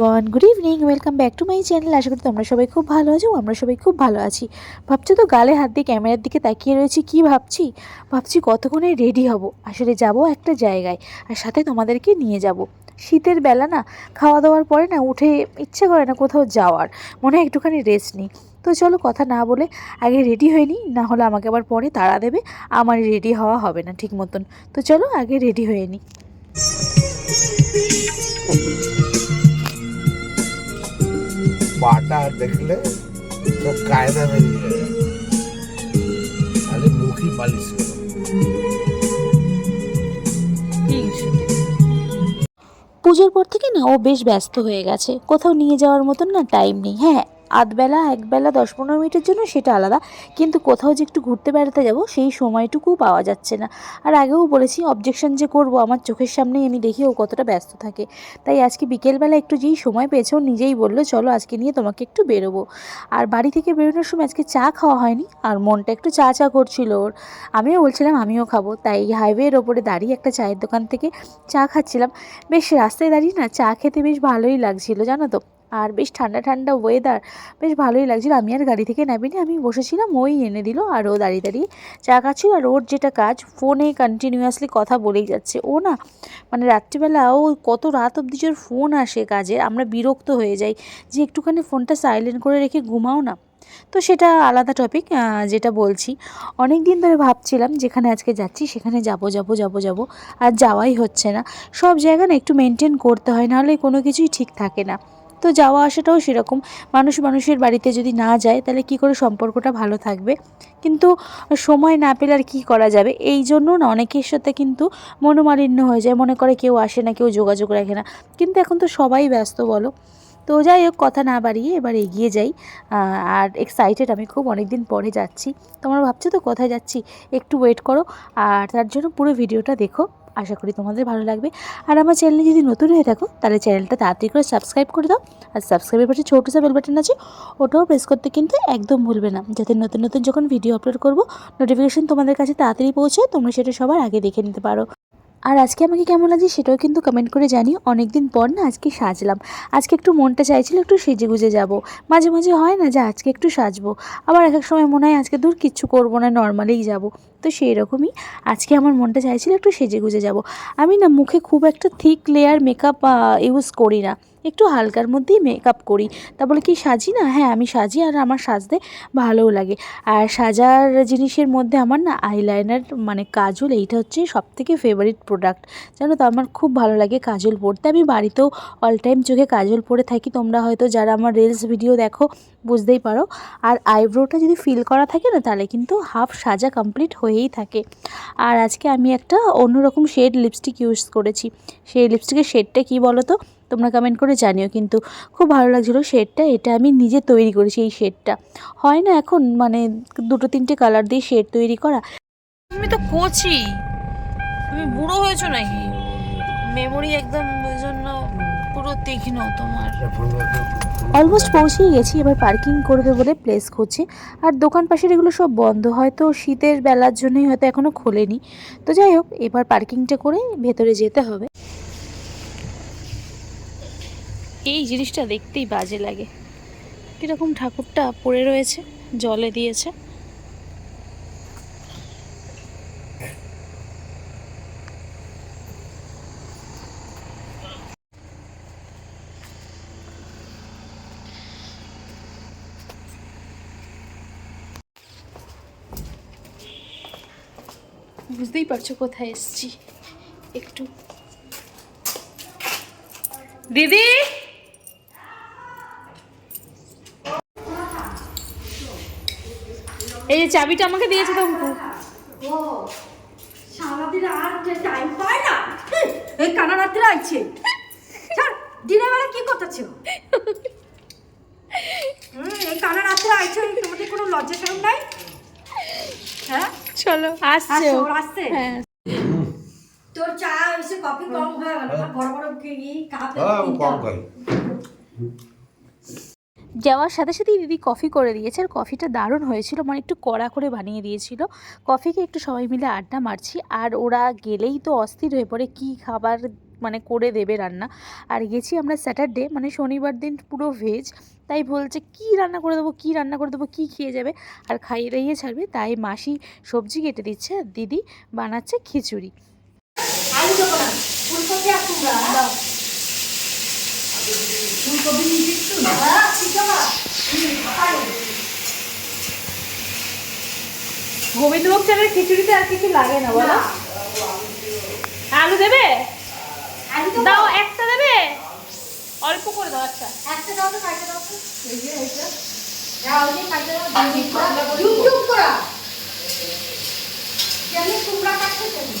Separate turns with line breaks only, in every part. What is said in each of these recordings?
Everyone good evening welcome back to my channel আশা করি তোমরা সবাই খুব ভালো আছো, আমরা সবাই খুব ভালো আছি। ভাবছ তো গালে হাত দিয়ে ক্যামেরার দিকে তাকিয়ে রয়েছি? কি ভাবছি? ভাবছি কতক্ষণে রেডি হব। আসলে যাব একটা জায়গায় আর সাথে তোমাদেরকে নিয়ে যাব। শীতের বেলা না খাওয়া দাওয়ার পরে না উঠে ইচ্ছে করে না কোথাও যাওয়ার। মনে হয় একটুখানি রেস্ট নিই। তো চলো কথা না বলে আগে রেডি হয়ে নিই, না হলে আমাকে আবার পরে তাড়া দেবে, আমার রেডি হওয়া হবে না ঠিক মতন। তো চলো আগে রেডি হয়ে নিই।
পাটা দেখলে তো কায়দা বেরিয়ে যাবে খালি মুখই পালিশ করো
পুজোর পর থেকে না ও বেশ ব্যস্ত হয়ে গেছে। কোথাও নিয়ে যাওয়ার মতন না টাইম নেই হ্যাঁ? আধবেলা, একবেলা দশ পনেরো মিনিটের জন্য সেটা আলাদা। কিন্তু কোথাও যে একটু ঘুরতে বেড়াতে যাব, সেই সময়টুকু পাওয়া যাচ্ছে না। আর আগেও বলেছি অবজেকশন যে করব, আমার চোখের সামনেই আমি দেখি ও কতটা ব্যস্ত থাকে। তাই আজকে বিকেলবেলা একটু যেই সময় পেয়েছে, ও নিজেই বলল, চলো আজকে নিয়ে তোমাকে একটু বেরোবো। আর বাড়ি থেকে বেরোনোর সময় আজকে চা খাওয়া হয়নি, আর মনটা একটু চা চা করছিল ওর। আমিও বলছিলাম, আমিও খাব। তাই হাইওয়ের ওপরে দাঁড়িয়ে একটা চায়ের দোকান থেকে চা খাচ্ছিলাম। বেশ রাস্তায় দাঁড়িয়ে না, চা খেতে বেশ ভালোই লাগছিল, জানো তো? আর বেশ ঠান্ডা ঠান্ডা ওয়েদার বেশ ভালোই লাগছিল। আমি আর গাড়ি থেকে নামিনি, আমি বসেছিলাম, ওই এনে দিল আর ও দাঁড়িয়ে দাঁড়িয়ে চা খাচ্ছিল আর ওর যেটা কাজ ফোনে কন্টিনিউয়াসলি কথা বলেই যাচ্ছে। ও না মানে রাত্রিবেলা ও কত রাত অবধি যে ফোন আসে কাজে, আমরা বিরক্ত হয়ে যাই যে একটুখানি ফোনটা সাইলেন্ট করে রেখে ঘুমাও না। তো সেটা আলাদা টপিক যেটা বলছি। অনেক দিন ধরে ভাবছিলাম যেখানে আজকে যাচ্ছি, সেখানে যাব যাব যাব যাব, আর যাওয়াই হচ্ছে না। সব জায়গা না একটু মেনটেন করতে হয়, নাহলে কোনো কিছুই ঠিক থাকে না। তো যাওয়া আসাটাও সেরকম। মানুষ মানুষের বাড়িতে যদি না যায়, তাহলে কি করে সম্পর্কটা ভালো থাকবে? কিন্তু সময় না পেলে আর কী করা যাবে? এই জন্য না অনেকের সাথে কিন্তু মনোমালিন্য হয়ে যায়। মনে করে কেউ আসে না, কেউ যোগাযোগ রাখে না। কিন্তু এখন তো সবাই ব্যস্ত, বলো। তো যাই হোক, কথা না বাড়িয়ে এবার এগিয়ে যাই। আর এক্সাইটেড আমি খুব অনেক দিন পরে যাচ্ছি। তোমরা ভাবছ তো কোথায় যাচ্ছি? একটু ওয়েট করো। আর তার জন্য পুরো ভিডিওটা দেখো। আশা করি তোমাদের ভালো লাগবে। আর আমার চ্যানেলে যদি নতুন হয়ে থাকো, তাহলে চ্যানেলটা তাড়াতাড়ি করে সাবস্ক্রাইব করে দাও। আর সাবস্ক্রাইবের পাশে ছোটো সা বেল বাটন আছে, ওটাও প্রেস করতে কিন্তু একদম ভুলবে না। যাতে নতুন নতুন যখন ভিডিও আপলোড করব নোটিফিকেশান তোমাদের কাছে তাড়াতাড়ি পৌঁছে, তোমরা সেটা সবার আগে দেখে নিতে পারো। আর আজকে আমাকে কেমন লাগছে সেটাও কিন্তু কমেন্ট করে জানি অনেক দিন পর না আজকে সাজলাম। আজকে একটু মনটা চাইছিল একটু সেজে গুজে যাব। মাঝে মাঝে হয় না যে আজকে একটু সাজবো। আবার এক এক সময় মনে হয় আজকে দূর কিচ্ছু করব না নর্মালেই যাব। তো সেই রকমই আজকে আমার মনটা চাইছিল একটু সেজে গুজে যাব। আমি না মুখে খুব একটা থিক লেয়ার মেকআপ ইউজ করি না। একটু হালকার মধ্যেই মেকআপ করি। তা বলে কি, সাজি না? হ্যাঁ আমি সাজি আর আমার সাজতে ভালোও লাগে। আর সাজার জিনিসের মধ্যে আমার না আইলাইনার মানে কাজল, এইটা হচ্ছে সব থেকে ফেভারিট প্রোডাক্ট জানো তো, আমার খুব ভালো লাগে কাজল পরতে। আমি বাড়িতেও অল টাইম চোখে কাজল পরে থাকি। তোমরা হয়তো যারা আমার রিলস ভিডিও দেখো, বুঝতেই পারো। আর আইব্রোটা যদি ফিল করা থাকে না, তাহলে কিন্তু হাফ সাজা কমপ্লিট হয়েই থাকে। আর আজকে আমি একটা অন্যরকম শেড লিপস্টিক ইউজ করেছি। সেই লিপস্টিকের শেডটা কী বলো তো তোমরা কমেন্ট করে জানিও কিন্তু খুব ভালো লাগছিল শেডটা এটা আমি নিজে তৈরি করেছি এই শেডটা হয় না এখন মানে দুটো তিনটে কালার দিয়ে শেড তৈরি করা?
তুমি তো কোচি। তুমি বুড়ো হয়েছো নাকি? মেমোরি একদম ওই জন্য পুরো তীক্ষ্ণ তোমার।
অলমোস্ট পৌঁছেই গেছি এবার পার্কিং করবে বলে প্লেস খুঁজছি। আর দোকান পাশের এগুলো সব বন্ধ হয়তো শীতের বেলার জন্যই হয়তো এখনও খোলেনি। তো যাই হোক এবার পার্কিংটা করে ভেতরে যেতে হবে। এই জিনিসটা দেখতেই বাজে লাগে। কীরকম ঠাকুরটা পড়ে রয়েছে, জলে দিয়েছে। বুঝতেই পারছ কোথায় এসছি। একটু। দিদি! এই যে চাবিটা আমাকে দিয়েছে তম্পু
ও সারাদিন আর যে টাইম পায় না? এই কানা রাত্রে আইছে। দিনের বেলা কি করতেছো হুম এই কানা রাত্রে আইছে তোমাদের কোনো লজ্জা শরম নাই? হ্যাঁ?
চলো আসছে।
ওর আসছে?
হ্যাঁ।
তোর চা এসে কফি কম হয়ে গেল বড় বড় কি কাপ
হ্যাঁ কম খাই।
যাওয়ার সাথে সাথেই দিদি কফি করে দিয়েছে। আর কফিটা দারুণ হয়েছিল। মানে একটু কড়া করে বানিয়ে দিয়েছিল। কফিকে একটু সবাই মিলে আড্ডা মারছি। আর ওরা গেলেই তো অস্থির হয়ে পড়ে, কী খাবার মানে করে দেবে রান্না। আর গেছি আমরা স্যাটারডে মানে শনিবার দিন পুরো ভেজ। তাই বলছে, কি রান্না করে দেবো? কি রান্না করে দেবো? কী খেয়ে যাবে? আর খাইয়ে দাইয়ে ছাড়বে। তাই মাসি সবজি কেটে দিচ্ছে। আর দিদি বানাচ্ছে খিচুড়ি।
ফুলকপি আর কুমড়া দাও ফুলকপি নিবি একটু হ্যাঁ ঠিক আছে
গোবিন্দভোগ চালের খিচুড়িতে আর কিছু লাগে না বলো? আলু দেবে? দাও একটা দেবে? অল্প করে দাও আচ্ছা।
একটা দাও তো কাটে দাও তো। এই যে এইটা দাও এই কাটে দাও জুম জুম করা। কেমন কুমড়া কাটছে তুমি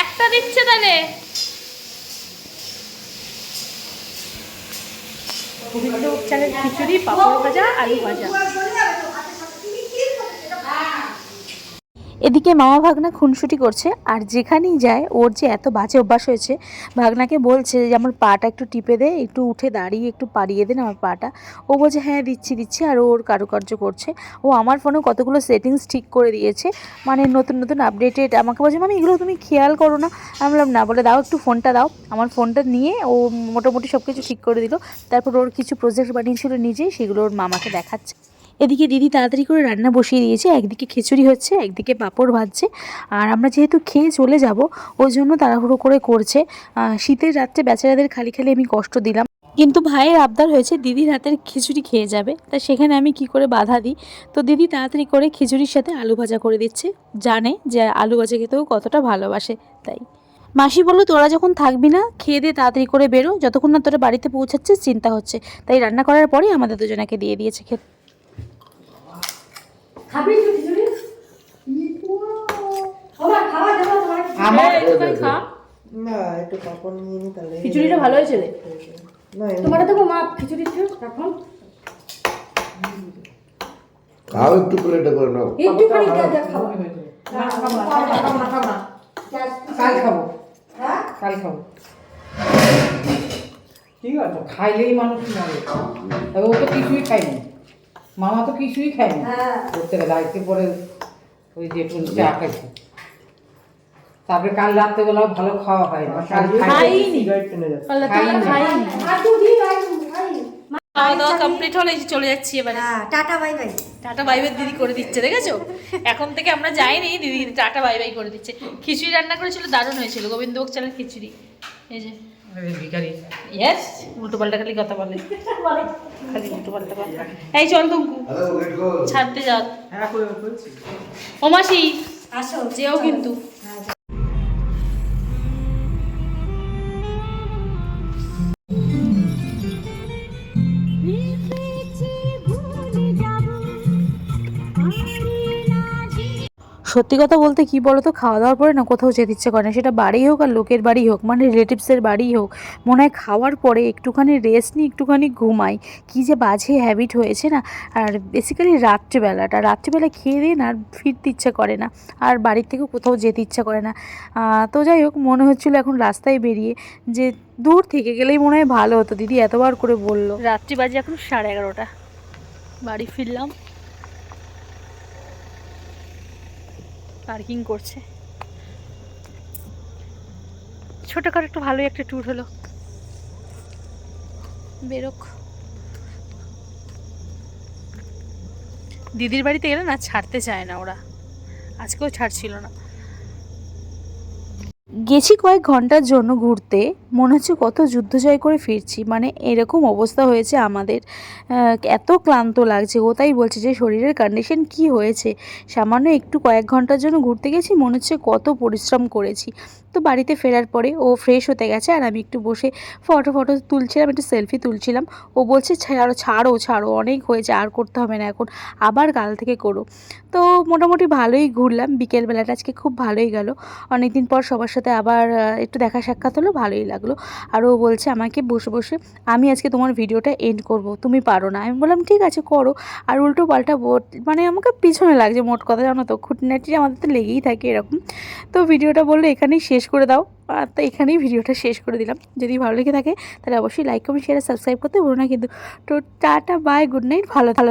একটা দিচ্ছে তাহলে। গোবিন্দভোগ চালের খিচুড়ি পাঁপড় ভাজা আলু ভাজা।
এদিকে মামা ভাগনা খুনসুটি করছে, আর যেখানেই যায় ওর যে এত বাজে অভ্যাস হয়েছে, ভাগনাকে বলছে যে, আমার পাটা একটু টিপে দে, একটু উঠে দাঁড়িয়ে, একটু পাড়িয়ে দেন আমার পাটা। ও বলছে হ্যাঁ দিচ্ছি দিচ্ছি। আর ওর কারুকার্য করছে। ও আমার ফোনে কতগুলো সেটিংস ঠিক করে দিয়েছে মানে নতুন নতুন আপডেটেড আমাকে বলছে, মামি, এগুলো তুমি খেয়াল করো না। আমি বললাম, না, বলে দাও, একটু ফোনটা দাও। আমার ফোনটা নিয়ে ও মোটামুটি সব কিছু ঠিক করে দিল। তারপর ওর কিছু প্রজেক্ট বানিয়েছিল নিজেই, সেগুলো ওর মামাকে দেখাচ্ছে। এদিকে দিদি তাড়াতাড়ি করে রান্না বসিয়ে দিয়েছে, একদিকে খিচুড়ি হচ্ছে, একদিকে পাঁপড় ভাজছে। আর আমরা যেহেতু খেয়ে চলে যাব, ওই জন্য তাড়াহুড়ো করে করছে। শীতের রাত্রে বেচারাদের খালি খালি আমি কষ্ট দিলাম। কিন্তু ভাইয়ের আবদার হয়েছে দিদির হাতের খিচুড়ি খেয়ে যাবে। তা সেখানে আমি কি করে বাধা দিই? তো দিদি তাড়াতাড়ি করে খিচুড়ির সাথে আলু ভাজা করে দিচ্ছে। জানে যে আলু ভাজা খেতেও কতটা ভালোবাসে, তাই। মাসি বলল, তোরা যখন থাকবি না, খেয়ে দিয়ে তাড়াতাড়ি করে বেরো। যতক্ষণ না তোরা বাড়িতে পৌঁছাচ্ছিস, চিন্তা হচ্ছে। তাই রান্না করার পরেই আমাদের দুজনাকে দিয়ে দিয়েছে খেতে।
খাবি একটু খিচুড়ি? ওমা খাওয়া দেবো তোমার
আমার
খা
না একটু পাপড় নিয়ে নি তাহলে।
খিচুড়িটা ভালো হয়েছে রে।
তোমার দেবো মা খিচুড়ি একটু এখন।
খাও একটু প্লেটে করে নাও।
খাব
না। কাল খাব।
হ্যাঁ?
কাল খাব। ঠিক আছে খাইলেই মানুষ মরে। ও তো কিছুই খায়নি। মামা তো কিছুই খায়নি।
হ্যাঁ।
করতে গেলে পরে ওই যে চা খাইছে। তারপরে কাল রাত্রেবেলাও ভালো খাওয়া হয় না। কাল
খাইনি। খাওয়া দাওয়া কমপ্লিট হলে চলে যাচ্ছি এবারে।
হ্যাঁ tata bye bye.
Tata bye bye দিদি করে দিচ্ছে দেখেছ? এখন থেকে আমরা যাইনি দিদি টাটা বাই বাই করে দিচ্ছে। খিচুড়ি রান্না করেছিল দারুণ হয়েছিল। গোবিন্দভোগ চালের খিচুড়ি। এই যে।
ভিখারি
ইয়েস উল্টো পাল্টা খালি কথা বলে। খালি উল্টো পাল্টা কথা। এই চল তো ছাড়তে যাও ও মাসি
আসো
যেও কিন্তু।
সত্যি কথা বলতে কি বলো তো খাওয়া দাওয়ার পরে না কোথাও যেতে ইচ্ছে করে না। সেটা বাড়ি হোক আর লোকের বাড়ি হোক মানে রিলেটিভসের বাড়ি হোক, মনে হয় খাওয়ার পরে একটুখানি রেস্ট নিই একটুখানি ঘুমাই। কী যে বাজে হ্যাবিট হয়েছে না। আর বেসিক্যালি রাত্রিবেলাটা, রাত্রিবেলা খেয়ে দিয়ে না আর ফিরতে ইচ্ছা করে না। আর বাড়ির থেকেও কোথাও যেতে ইচ্ছা করে না। তো যাই হোক, মনে হচ্ছিল এখন রাস্তায় বেরিয়ে যে দূর থেকে গেলেই মনে হয় ভালো হতো। দিদি এতবার করে বলল।
রাত্রি বাজে এখন সাড়ে এগারোটা। বাড়ি ফিরলাম। পার্কিং করছে। ছোটোখাটো একটু ভালোই একটা ট্যুর হলো। বেরোক। দিদির বাড়িতে গেলে না ছাড়তে চায় না ওরা। আজকেও ছাড়ছিল না।
গেছি কয়েক ঘণ্টার জন্য ঘুরতে। মনে হচ্ছে কত যুদ্ধ জয় করে ফিরছি। মানে এরকম অবস্থা হয়েছে আমাদের। এত ক্লান্ত লাগছে। ও তাই বলছে যে, শরীরের কন্ডিশন কি হয়েছে? সামান্য একটু কয়েক ঘণ্টার জন্য ঘুরতে গেছি। মনে হচ্ছে কত পরিশ্রম করেছি। তো বাড়িতে ফেরার পরে ও ফ্রেশ হতে গেছে আর আমি একটু বসে ফটো ফটো তুলছিলাম, একটু সেলফি তুলছিলাম। ও বলছে, ছাড়ো ছাড়ো ছাড়ো, অনেক হয়েছে, আর করতে হবে না এখন, আবার কাল থেকে করো। তো মোটামুটি ভালোই ঘুরলাম, বিকেলবেলাটা আজকে খুব ভালোই গেল। অনেকদিন পর সবার সাথে আবার একটু দেখা সাক্ষাৎ হলো, ভালোই লাগল। আর ও বলছে, আমাকে বসে বসে আমি আজকে তোমার ভিডিওটা এন্ড করব, তুমি পারো না। আমি বললাম, ঠিক আছে, করো। আর উল্টো পাল্টা মানে আমাকে পিছনে লাগছে মোট কথা, জানো তো, খুঁটিনাটি আমাদের তো লেগেই থাকে এরকম। তো ভিডিওটা বলল, এখানেই শেষ করে দাও। আর তো এখানেই ভিডিওটা শেষ করে দিলাম। যদি ভালো লেগে থাকে, তাহলে অবশ্যই লাইক কমেন্ট শেয়ার সাবস্ক্রাইব করতে ভুলো না। কিন্তু তো টাটা বাই গুড নাইট ভালো ভালো